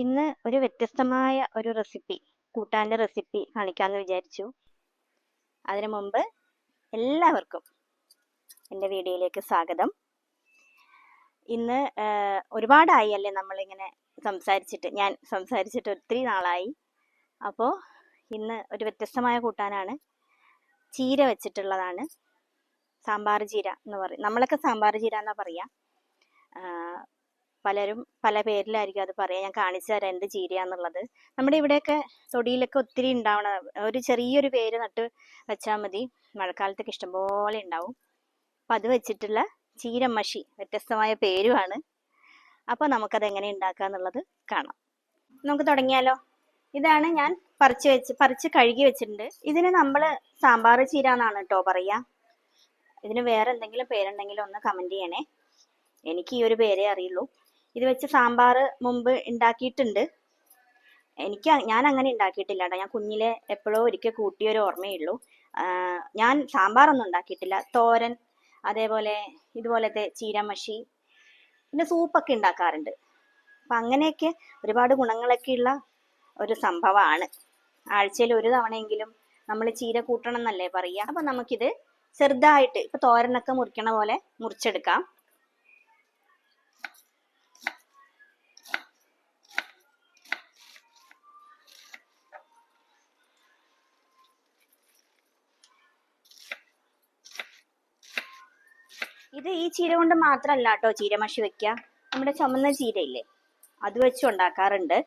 ഇന്ന് ഒരു വ്യത്യസ്തമായ ഒരു റെസിപ്പി കൂട്ടാന്റെ റെസിപ്പി കാണിക്കാമെന്ന് വിചാരിച്ചു. അതിനു മുമ്പ് എല്ലാവർക്കും എന്റെ വീഡിയോയിലേക്ക് സ്വാഗതം. ഇന്ന് ഒരുപാടായി അല്ലേ നമ്മളിങ്ങനെ സംസാരിച്ചിട്ട് ഞാൻ സംസാരിച്ചിട്ട് ഒത്തിരി നാളായി. അപ്പോൾ ഇന്ന് ഒരു വ്യത്യസ്തമായ കൂട്ടാനാണ് ചീര വെച്ചിട്ടുള്ളതാണ്. സാമ്പാർ ചീര എന്ന് പറയും. നമ്മളൊക്കെ സാമ്പാർ ചീര എന്നാ പറയാ. പലരും പല പേരിലായിരിക്കും അത് പറയാ. ഞാൻ കാണിച്ചു തരാം എന്ത് ചീരയാന്നുള്ളത്. നമ്മുടെ ഇവിടെയൊക്കെ തൊടിയിലൊക്കെ ഒത്തിരി ഉണ്ടാവണ ഒരു ചെറിയൊരു പേര് നട്ട് വെച്ചാൽ മതി. മഴക്കാലത്തൊക്കെ ഇഷ്ടംപോലെ ഉണ്ടാവും. അപ്പം അത് വെച്ചിട്ടുള്ള ചീരമഷി വ്യത്യസ്തമായ പേരുമാണ് അപ്പോൾ നമുക്കത് എങ്ങനെ ഉണ്ടാക്കുക എന്നുള്ളത് കാണാം. നമുക്ക് തുടങ്ങിയാലോ? ഇതാണ് ഞാൻ പറിച്ച് വെച്ച് പറിച്ച് കഴുകി വെച്ചിട്ടുണ്ട്. ഇതിന് നമ്മൾ സാമ്പാർ ചീര എന്നാണ് കേട്ടോ പറയുക ഇതിന് വേറെ എന്തെങ്കിലും പേരുണ്ടെങ്കിൽ ഒന്ന് കമന്റ് ചെയ്യണേ. എനിക്ക് ഈ ഒരു പേരേ അറിയുള്ളൂ. ഇത് വെച്ച് സാമ്പാർ മുമ്പ് ഉണ്ടാക്കിയിട്ടുണ്ട് എനിക്ക് ഞാൻ അങ്ങനെ ഉണ്ടാക്കിയിട്ടില്ല കേട്ടോ. ഞാൻ കുഞ്ഞിലെ എപ്പോഴോ ഒരിക്കൽ കൂട്ടിയൊരു ഓർമ്മയുള്ളൂ. ഞാൻ സാമ്പാറൊന്നും ഉണ്ടാക്കിയിട്ടില്ല തോരൻ അതേപോലെ ഇതുപോലത്തെ ചീരമഷി പിന്നെ സൂപ്പൊക്കെ ഉണ്ടാക്കാറുണ്ട് അപ്പം അങ്ങനെയൊക്കെ ഒരുപാട് ഗുണങ്ങളൊക്കെയുള്ള ഒരു സംഭവമാണ് ആഴ്ചയിൽ ഒരു തവണയെങ്കിലും നമ്മൾ ചീര കൂട്ടണം എന്നല്ലേ പറയുക അപ്പം നമുക്കിത് ചെറുതായിട്ട് ഇപ്പം തോരനൊക്കെ മുറിക്കണ പോലെ മുറിച്ചെടുക്കാം. ഇത് ഈ ചീര കൊണ്ട് മാത്രമല്ല കേട്ടോ ചീരമഷി വെക്കുക നമ്മുടെ ചുമന്ന ചീരയില്ലേ? അത് വെച്ച് ഉണ്ടാക്കാറുണ്ട്.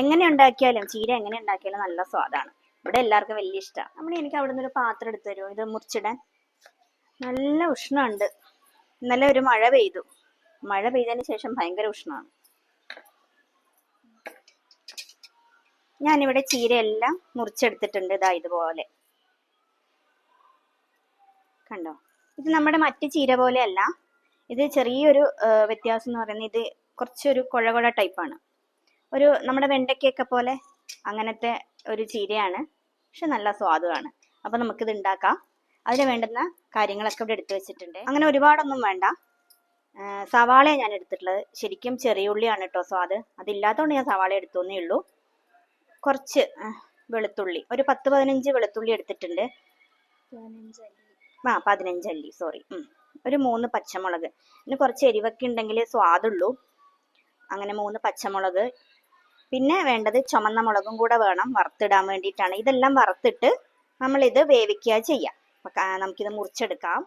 എങ്ങനെ ഉണ്ടാക്കിയാലും ചീര എങ്ങനെ ഉണ്ടാക്കിയാലും നല്ല സ്വാദാണ്. ഇവിടെ എല്ലാവർക്കും വലിയ ഇഷ്ടമാണ് നമ്മൾ എനിക്ക് അവിടെ നിന്ന് ഒരു പാത്രം എടുത്തു തരുമോ? ഇത് മുറിച്ചിടാൻ. നല്ല ഉഷ്ണമുണ്ട്. ഇന്നലെ ഒരു മഴ പെയ്തു. മഴ പെയ്തതിന് ശേഷം ഭയങ്കര ഉഷ്ണമാണ്. ഞാനിവിടെ ചീരയെല്ലാം മുറിച്ചെടുത്തിട്ടുണ്ട്. ഇതാ ഇതുപോലെ. കണ്ടോ? ഇത് നമ്മുടെ മറ്റു ചീര പോലെയല്ല. ഇത് ചെറിയൊരു വ്യത്യാസം എന്ന് പറയുന്നത് ഇത് കുറച്ചൊരു കുഴ കുഴ ടൈപ്പാണ് ഒരു നമ്മുടെ വെണ്ടയ്ക്കൊക്കെ പോലെ അങ്ങനത്തെ ഒരു ചീരയാണ്. പക്ഷെ നല്ല സ്വാദുമാണ് അപ്പം നമുക്കിത് ഉണ്ടാക്കാം അതിന് വേണ്ടുന്ന കാര്യങ്ങളൊക്കെ ഇവിടെ എടുത്തു വെച്ചിട്ടുണ്ട്. അങ്ങനെ ഒരുപാടൊന്നും വേണ്ട. സവാളയാണ് ഞാൻ എടുത്തിട്ടുള്ളത്. ശരിക്കും ചെറിയ ഉള്ളിയാണ് കേട്ടോ സ്വാദ്. അതില്ലാത്തതുകൊണ്ട് ഞാൻ സവാള എടുത്തോന്നേ ഉള്ളൂ. കുറച്ച് വെളുത്തുള്ളി. ഒരു പത്ത് പതിനഞ്ച് വെളുത്തുള്ളി എടുത്തിട്ടുണ്ട്. ആ പതിനഞ്ചല്ലി. സോറി ഒരു മൂന്ന് പച്ചമുളക്. പിന്നെ കുറച്ച് എരിവൊക്കെ ഉണ്ടെങ്കിൽ സ്വാദുള്ളൂ. അങ്ങനെ മൂന്ന് പച്ചമുളക്. പിന്നെ വേണ്ടത് ചുമന്ന മുളകും കൂടെ വേണം. വറുത്തിടാൻ വേണ്ടിയിട്ടാണ്. ഇതെല്ലാം വറുത്തിട്ട് നമ്മളിത് വേവിക്കുക ചെയ്യാം. നമുക്കിത് മുറിച്ചെടുക്കാം.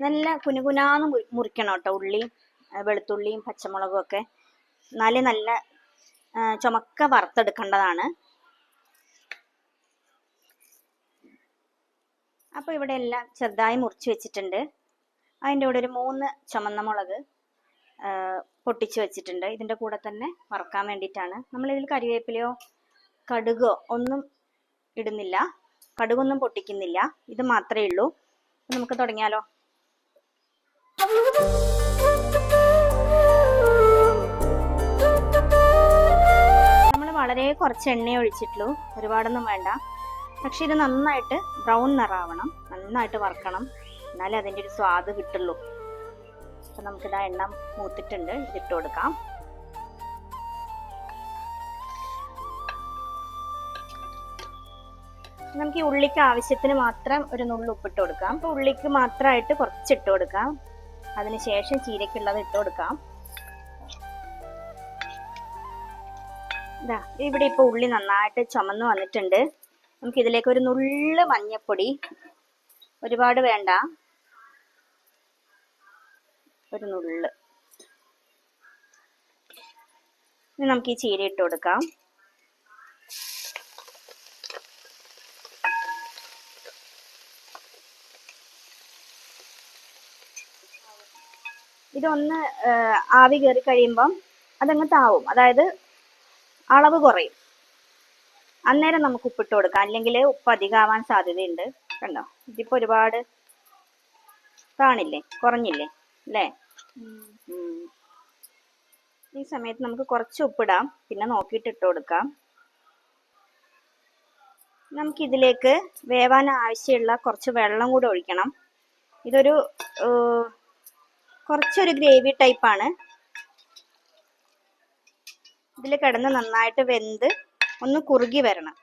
നല്ല കുനുകുനാന്ന് മുറി- മുറിക്കണം കേട്ടോ ഉള്ളിയും വെളുത്തുള്ളിയും പച്ചമുളകും ഒക്കെ. എന്നാലേ നല്ല ചുമക്ക വറുത്തെടുക്കേണ്ടതാണ്. അപ്പോൾ ഇവിടെ എല്ലാം ചെറുതായി മുറിച്ച് വെച്ചിട്ടുണ്ട്. അതിന്റെ കൂടെ ഒരു മൂന്ന് ചുമന്ന മുളക് പൊട്ടിച്ചു വെച്ചിട്ടുണ്ട്. ഇതിന്റെ കൂടെ തന്നെ വറക്കാൻ വേണ്ടിയിട്ടാണ്. ഇതിൽ കറിവേപ്പിലയോ കടുകോ ഒന്നും ഇടുന്നില്ല. കടുകൊന്നും പൊട്ടിക്കുന്നില്ല. ഇത് മാത്രമേ ഉള്ളൂ. നമുക്ക് തുടങ്ങിയാലോ? നമ്മൾ വളരെ കുറച്ച് എണ്ണ ഒഴിച്ചിട്ടുള്ളൂ. ഒരുപാടൊന്നും വേണ്ട. പക്ഷെ ഇത് നന്നായിട്ട് ബ്രൗൺ നിറാവണം നന്നായിട്ട് വറക്കണം. എന്നാലേ അതിന്റെ ഒരു സ്വാദ് കിട്ടുള്ളൂ. അപ്പൊ ആ എണ്ണ മൂത്തിട്ടുണ്ട് ഇതിട്ട് കൊടുക്കാം. നമുക്ക് ഈ ഉള്ളിക്ക് ആവശ്യത്തിന് മാത്രം ഒരു നുള്ളു ഉപ്പിട്ട് കൊടുക്കാം. അപ്പൊ ഉള്ളിക്ക് മാത്രമായിട്ട് കുറച്ച് ഇട്ട് കൊടുക്കാം അതിനുശേഷം ചീരക്കുള്ളത് ഇട്ട് കൊടുക്കാം. ഇതാ ഇവിടെ ഇപ്പൊ ഉള്ളി നന്നായിട്ട് ചുമന്ന് വന്നിട്ടുണ്ട്. നമുക്ക് ഇതിലേക്ക് ഒരു നുള്ള് മഞ്ഞപ്പൊടി ഒരുപാട് വേണ്ട. ഒരു നുള്ള്. ഇനി നമുക്ക് ഈ ചീര ഇട്ട് കൊടുക്കാം. ഇതൊന്ന് ആവി കയറി കഴിയുമ്പം അതങ്ങ് താവും. അതായത് അളവ് കുറയും. അന്നേരം നമുക്ക് ഉപ്പിട്ട് കൊടുക്കാം. അല്ലെങ്കിൽ ഉപ്പ് അധികമാവാൻ സാധ്യതയുണ്ട്. കണ്ടോ? ഇതിപ്പോ ഒരുപാട് കാണില്ലേ കുറഞ്ഞില്ലേ? അല്ലേ? ഈ സമയത്ത് നമുക്ക് കുറച്ച് ഉപ്പിടാം. പിന്നെ നോക്കിയിട്ട് ഇട്ട് കൊടുക്കാം. നമുക്കിതിലേക്ക് വേവാൻ ആവശ്യമുള്ള കുറച്ച് വെള്ളം കൂടെ ഒഴിക്കണം. ഇതൊരു കുറച്ചൊരു ഗ്രേവി ടൈപ്പാണ്. ഇതിൽ കിടന്ന് നന്നായിട്ട് വെന്ത് ഒന്ന് കുറുകി വരണം.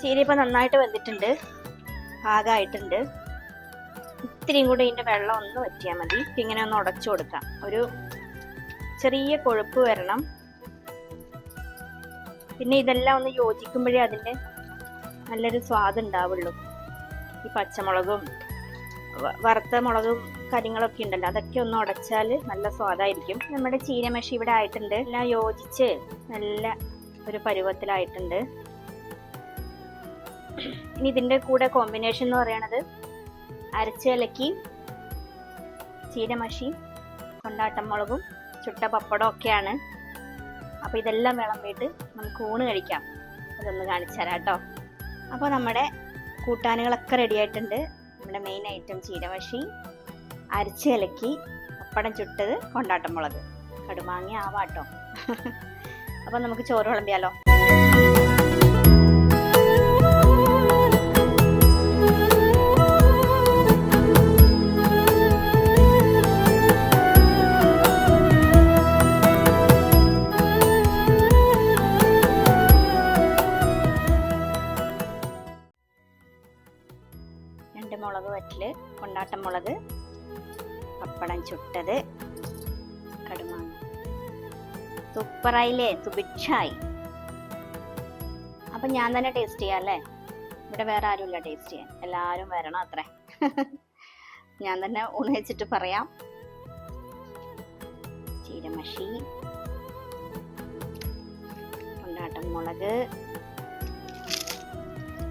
ചീര ഇപ്പൊ നന്നായിട്ട് വെന്തിട്ടുണ്ട്. പാകമായിട്ടുണ്ട് ഇത്തിരിയും കൂടി ഇതിന്റെ വെള്ളം ഒന്ന് വറ്റിയാൽ മതി. ഇങ്ങനെ ഒന്ന് ഉടച്ചു കൊടുക്കാം. ഒരു ചെറിയ കൊഴുപ്പ് വരണം. പിന്നെ ഇതെല്ലാം ഒന്ന് യോജിക്കുമ്പോഴേ അതിന്റെ നല്ലൊരു സ്വാദ് ഉണ്ടാവുള്ളൂ. ഈ പച്ചമുളകും വറുത്ത മുളകും കാര്യങ്ങളൊക്കെ ഉണ്ടല്ലോ അതൊക്കെ ഒന്ന് ഉടച്ചാൽ നല്ല സ്വാദായിരിക്കും. നമ്മുടെ ചീരമഷി ഇവിടെ ആയിട്ടുണ്ട്. എല്ലാം യോജിച്ച് നല്ല ഒരു പരുവത്തിലായിട്ടുണ്ട്. ഇനി ഇതിന്റെ കൂടെ കോമ്പിനേഷൻ എന്ന് പറയണത് അരച്ചിലക്കി ചീരമഷി കൊണ്ടാട്ടം മുളകും ചുട്ട പപ്പടം ഒക്കെയാണ്. അപ്പോൾ ഇതെല്ലാം വിളമ്പിയിട്ട് നമുക്ക് ഊണ് കഴിക്കാം. അതൊന്ന് കാണിച്ചു തരാം കേട്ടോ. അപ്പോൾ നമ്മുടെ കൂട്ടാനുകളൊക്കെ റെഡി ആയിട്ടുണ്ട്. നമ്മുടെ മെയിൻ ഐറ്റം ചീരമഷി അരച്ച് കലക്കി പപ്പടം ചുട്ടത് കൊണ്ടാട്ടം മുളക്. കടുമാങ്ങ ആവാട്ടോ. അപ്പോൾ നമുക്ക് ചോറ് വിളമ്പിയാലോ? സൂപ്പറായില്ലേ സുഭിക്ഷായി അപ്പൊ ഞാൻ തന്നെ ടേസ്റ്റ് ചെയ്യാം അല്ലേ? ഇവിടെ വേറെ ആരുമില്ല ടേസ്റ്റ് ചെയ്യാൻ. എല്ലാവരും വരണം അത്രേ. ഞാൻ തന്നെ ഉണയിച്ചിട്ട് പറയാം. ചീരമഷി. കൊണ്ടാട്ടം മുളക്.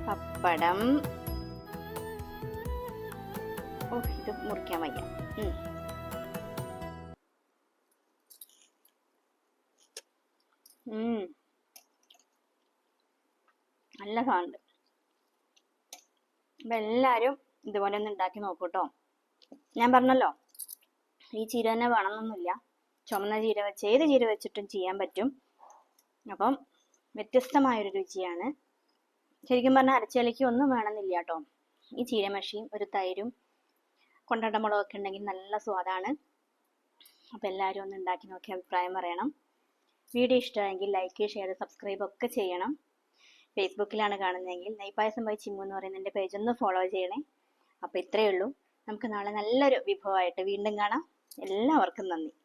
പപ്പടം. ഓ ഇത് മുറിക്കാൻ വയ്യ. നല്ല സാധനം അപ്പൊ എല്ലാരും ഇതുപോലെ ഒന്ന് ഉണ്ടാക്കി നോക്കൂട്ടോ. ഞാൻ പറഞ്ഞല്ലോ ഈ ചീര തന്നെ വേണമെന്നൊന്നുമില്ല. ചുമന്ന ചീര വെച്ച് ഏത് ചീര വെച്ചിട്ടും ചെയ്യാൻ പറ്റും. അപ്പം വ്യത്യസ്തമായൊരു രുചിയാണ്. ശരിക്കും പറഞ്ഞാൽ അരച്ചിലയ്ക്ക് ഒന്നും വേണമെന്നില്ല കേട്ടോ. ഈ ചീരമഷിയും ഒരു തൈരും കൊണ്ടാട്ട മുളകൊക്കെ ഉണ്ടെങ്കിൽ നല്ല സ്വാദാണ്. അപ്പോൾ എല്ലാവരും ഒന്ന് ഉണ്ടാക്കി നോക്കി അഭിപ്രായം പറയണം. വീഡിയോ ഇഷ്ടമായെങ്കിൽ ലൈക്ക് ഷെയർ സബ്സ്ക്രൈബ് ഒക്കെ ചെയ്യണം. ഫേസ്ബുക്കിലാണ് കാണുന്നതെങ്കിൽ നെയ്പായസം ബൈ ചിമ്മു എന്ന് പറയുന്ന എന്റെ പേജ് ഒന്ന് ഫോളോ ചെയ്യണേ. അപ്പോൾ ഇത്രയേ ഉള്ളൂ. നമുക്ക് നാളെ നല്ലൊരു വിഭവമായിട്ട് വീണ്ടും കാണാം. എല്ലാവർക്കും നന്ദി.